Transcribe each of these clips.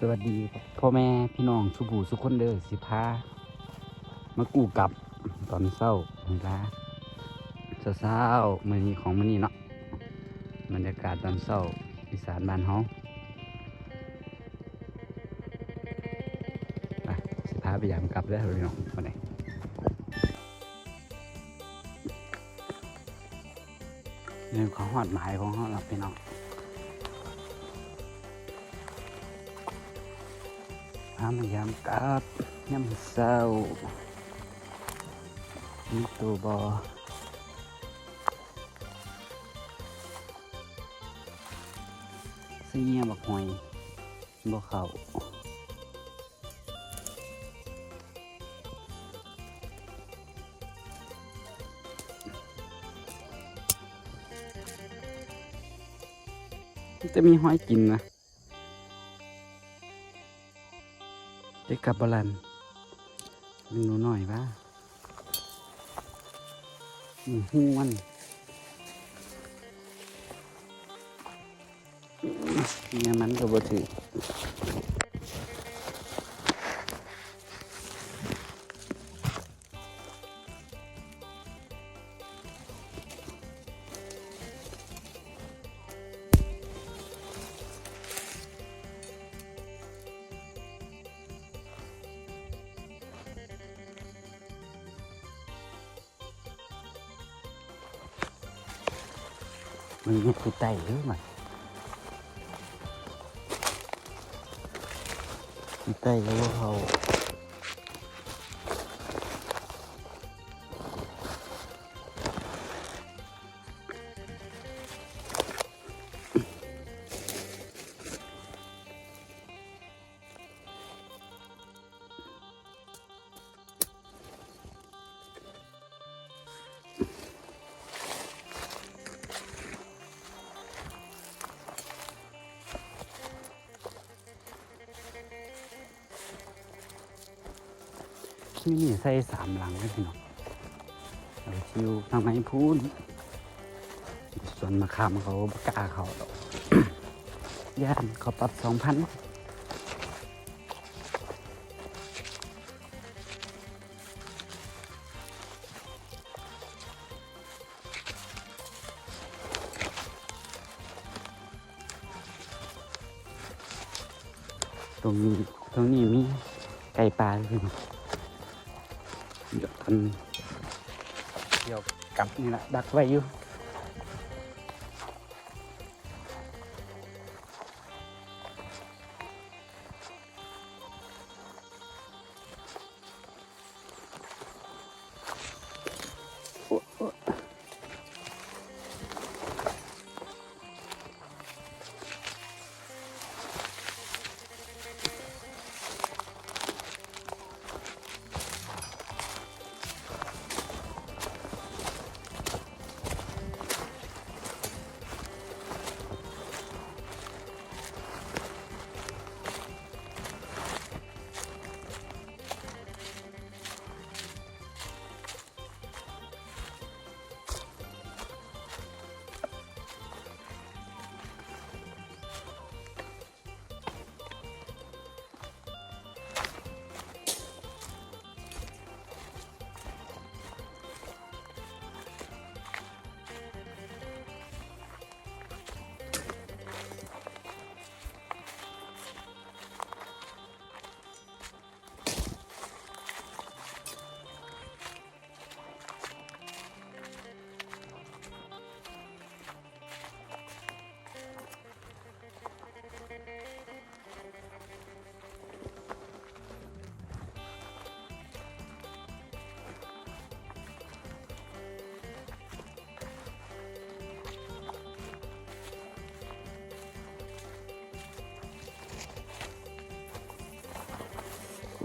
สวัสดีพ่อแม่พี่น้องสุบูสุคนเด้อสิพามากูกลับตอนเศร้าเวลาเศร้ามือนี้ของมือนี้เนาะบรรยากาศตอนเศร้าอีสานบ้านเฮาไปสิพาไปยามกลับเด้อพี่น้องมาไหนเรื่องของหอดหมายของเฮาเราพี่น้องามยามกับยามเศร้ามีตัวบอเสียบักหอยบ่เขาจะมีหอยกินนะ ได้กับบาลันมันหนูหน่อยบ้าหนูหูมันเนี่ยมันก็บ่ถือ มันยึดที่ใต้หรือมันที่ใต้แล้วเขา ใส่สามหลังเลยพี่น้องเอาชิวทางไหนพูดส่วนมาคามเขาบกล้าเขาดอกย่านเขาปรับสองพันตรงนี้ตรงนี้มีไก่ปลาด้วยพี่น้อง เดี๋ยวทันเดี๋ยวกลับนี่แหละดักไว้อยู่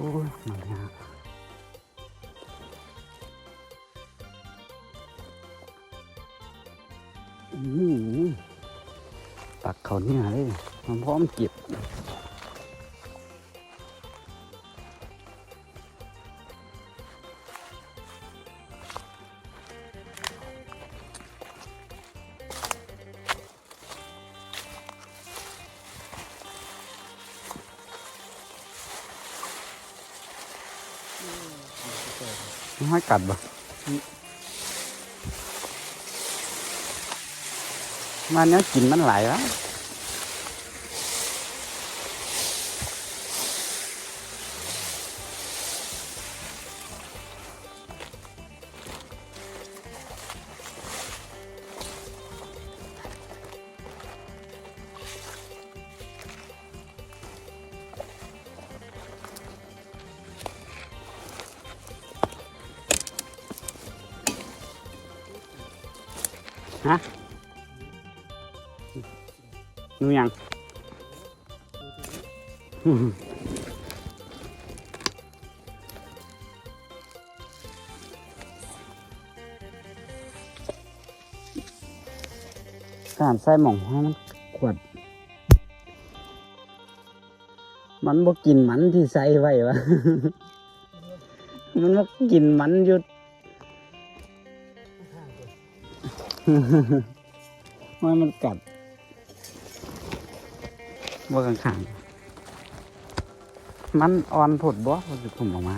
อ้ยมันยากอืมปักเขาเนี่ยเลยพร้อมเก็บ กัดบ่มันเนี้ยกินมันหลายแล้ว ฮะนูยังการใส่หม่องให้มันขวด มันบ่กินมันที่ใส่ไว้วะ มันบ่กินมันอยู่ ว่ามันกัดว่ากังขังมันอ่อนผดบ่มันจะผมออกมา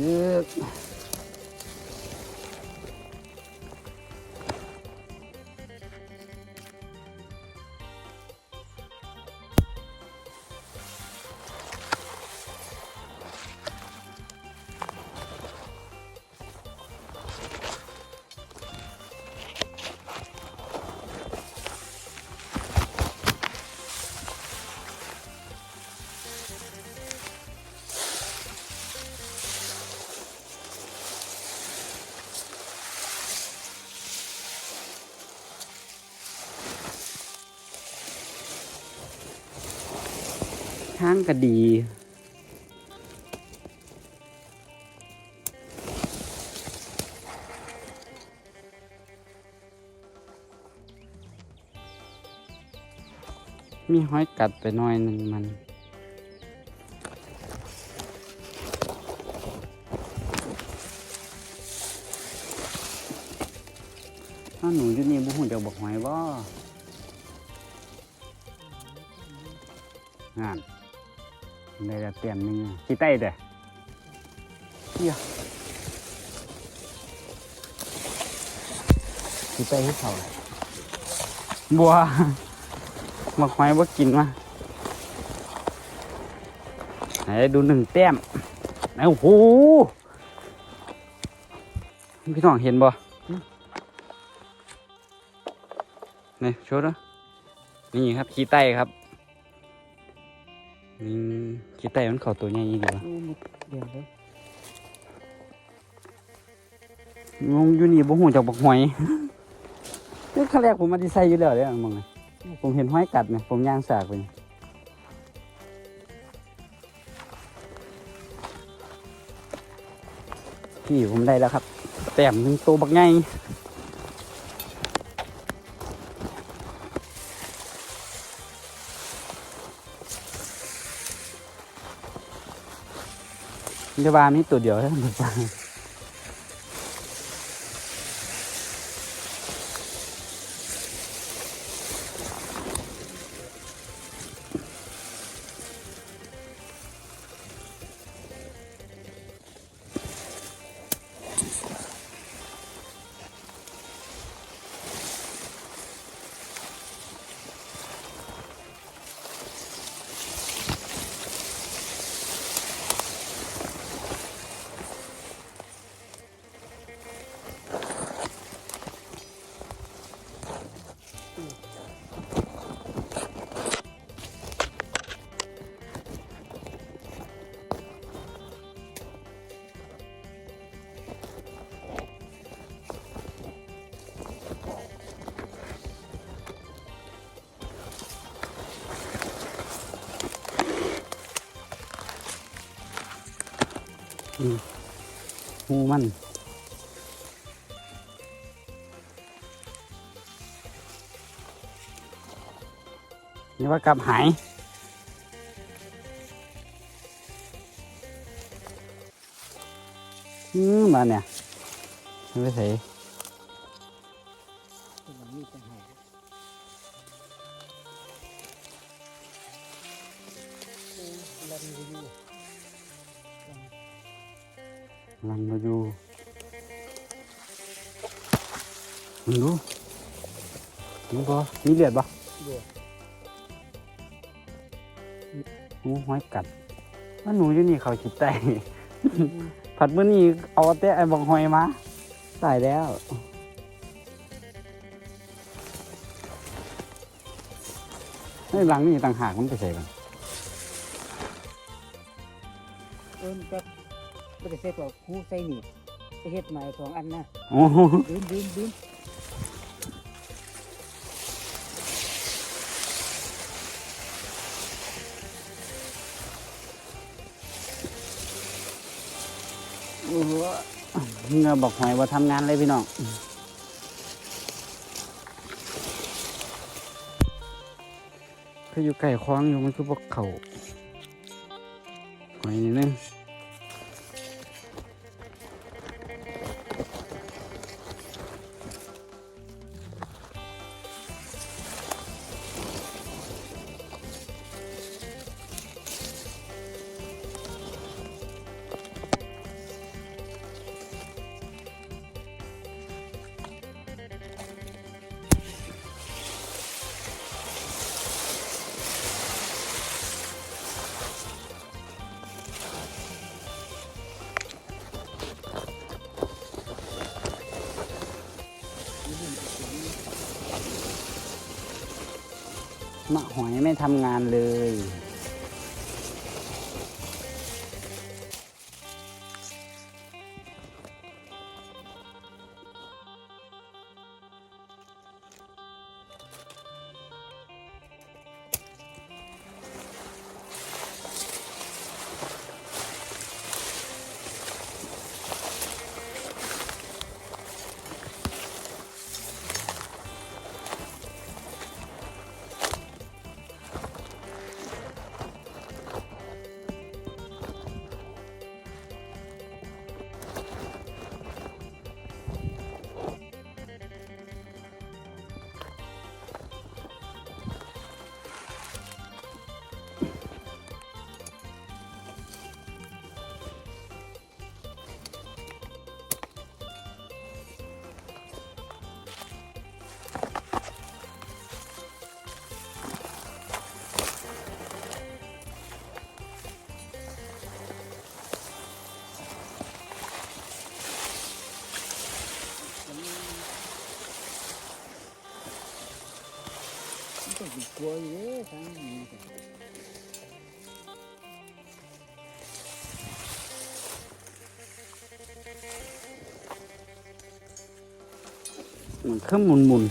งนี่ก็ ทางก็ดีมีห้อยกัดไปหน่อยหนึ่งมัน ถ้าหนูอยู่นี่บุหูจะบอกหอยบ่งาน ได้แต่เตรียมหนึงขี้ไต้เด้อเฮียขี้ไต้ให้เขาเลยบัวบอกหอยบ่ากินมาไหนดูหนึ่งแต้มไหนโอ้โหพี่น้องเห็นบ่นี่โชว์ด้วยนี่ครับขี้ไต้ครับ ขี้ไต้มันเข่าตัวใหญ่ดีกว่าเดี๋ยวเลยงงอยู่นี่บ่หูจากบักหอยนี่ขั้นแรกผมมาดีไซน์อยู่แล้วเลยมองไงผมเห็นห้อยกัดเนี่ยผมย่างสากไปนี่พี่ผมได้แล้วครับ แต้มหนึ่งตัวบักให ญ่เดี๋ยวบามีตัวเดียวแล้วมัน หูมันนี่ว่ากลับหายอืมมาเนี่ยไม่ใช่มันมี มีอยู่มันมาอยู่มึงดูมึงบ่มีเลือดบ่เดี๋ยวหนูห้อยกัดว่าหนูอยู่นี่เขาคิดใจผัดมื้อนี้เอาแต่ไอ้บังหอยมาตายแล้วไอ้หลังนี่ต่างหากมันไปใส่กันเอิ้นก็ ไม่ได้ใส่ตัวหูใส่หนีบไปเฮ็ดใหม่สองอันนะโอ้โหดืนดืนดืนโอ้โหเงาบอกหอยว่าทำงานเลยพี่น้องคืออยู่ไก่คล้องอยู่มันคือพวกเขาหอยนี่นึง มะหอยไม่ทำงานเลย กลัวอยู่เด้อทางนี้มันเครื่องหมุนหมุน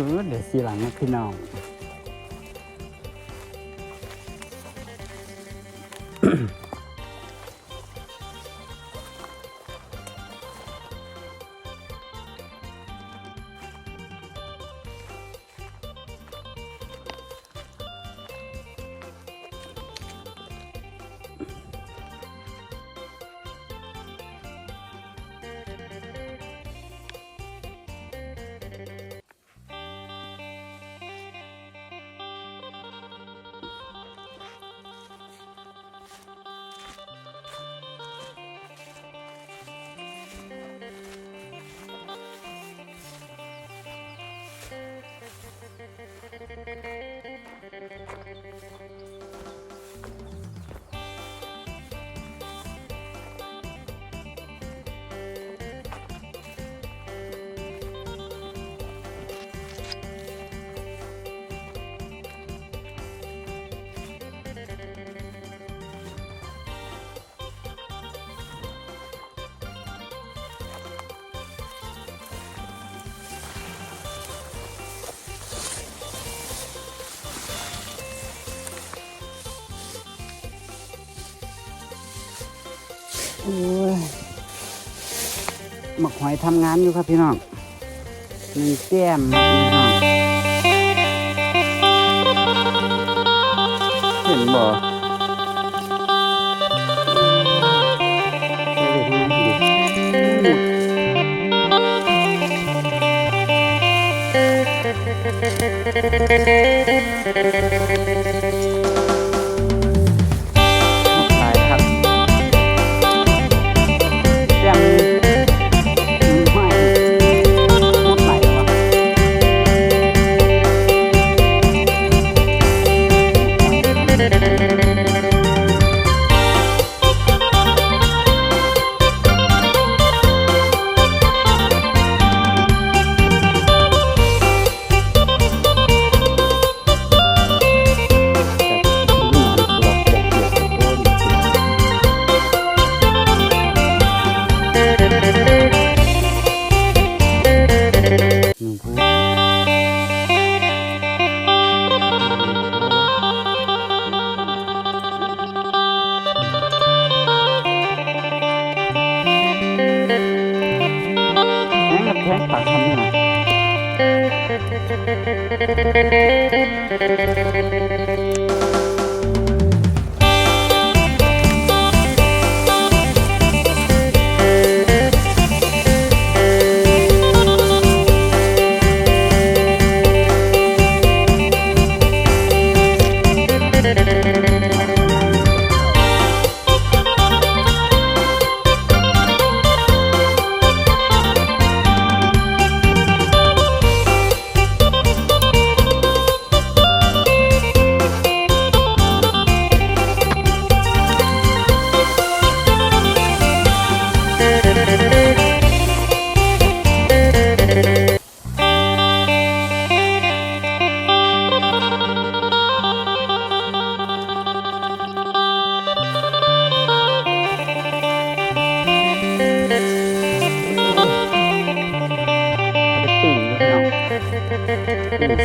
อเดี๋ยวสีหลังนะพี่น้อง หมักหอยทำงานอยู่ครับพี่น้องหนึ่งแก้มพี่น้องเห็นบ่เ Thank you.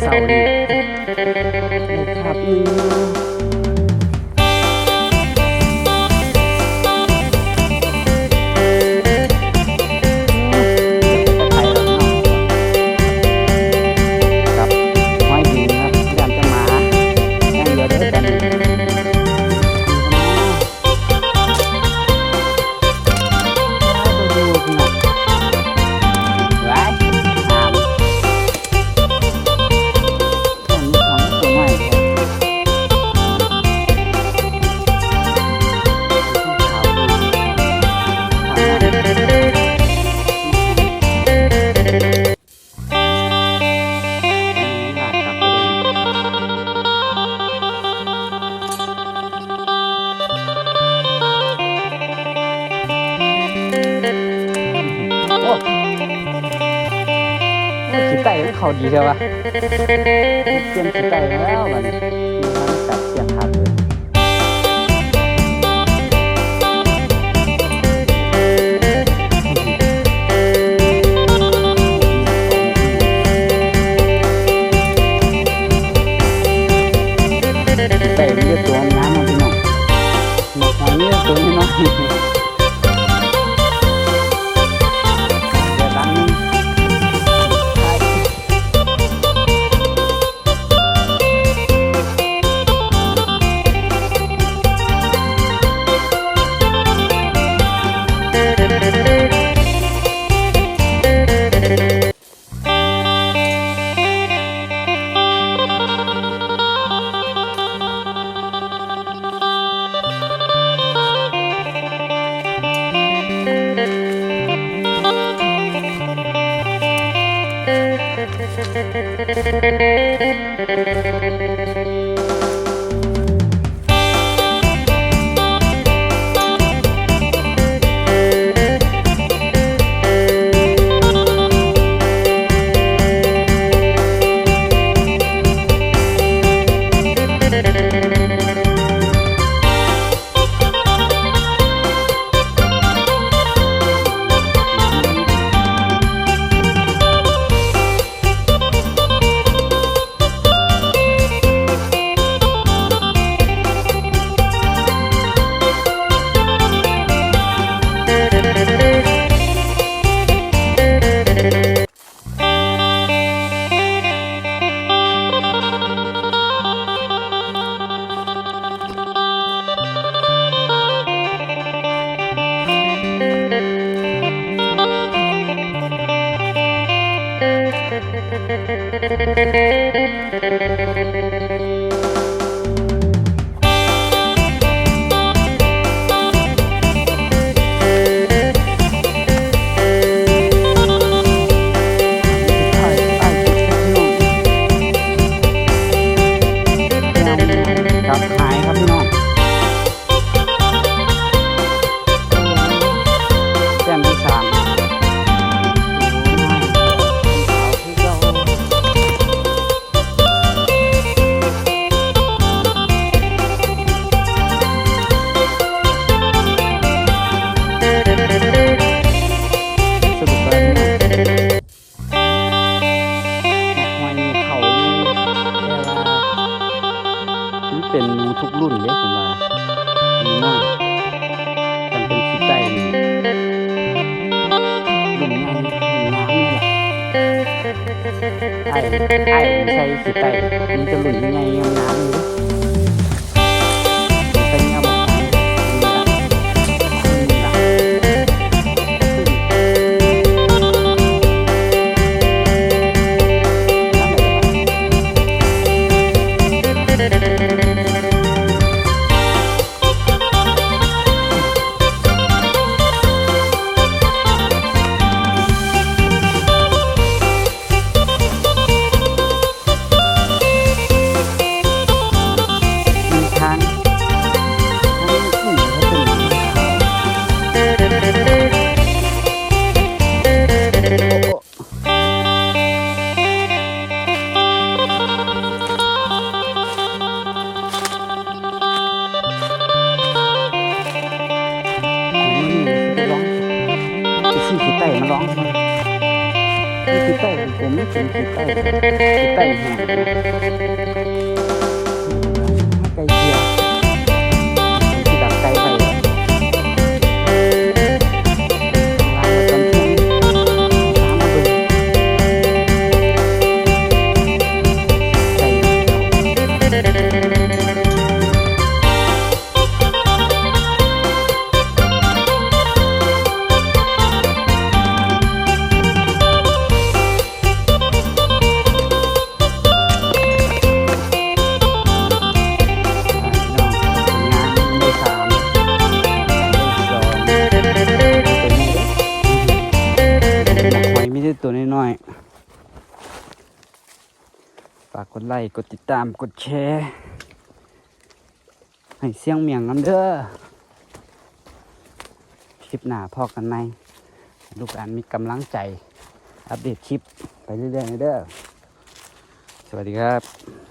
สาร์นี้ครับ เดียววะเตรียมสิไก่แล้วมัน Thank you. 爱 am so excited. I'm. Música ลค์ กดติดตาม กดแชร์ ให้เสียงเมียงกันเด้อ คลิปหน้าพอกันไหมลูกอันมีกำลังใจ อัปเดตคลิปไปเรื่อยๆเด้อ สวัสดีครับ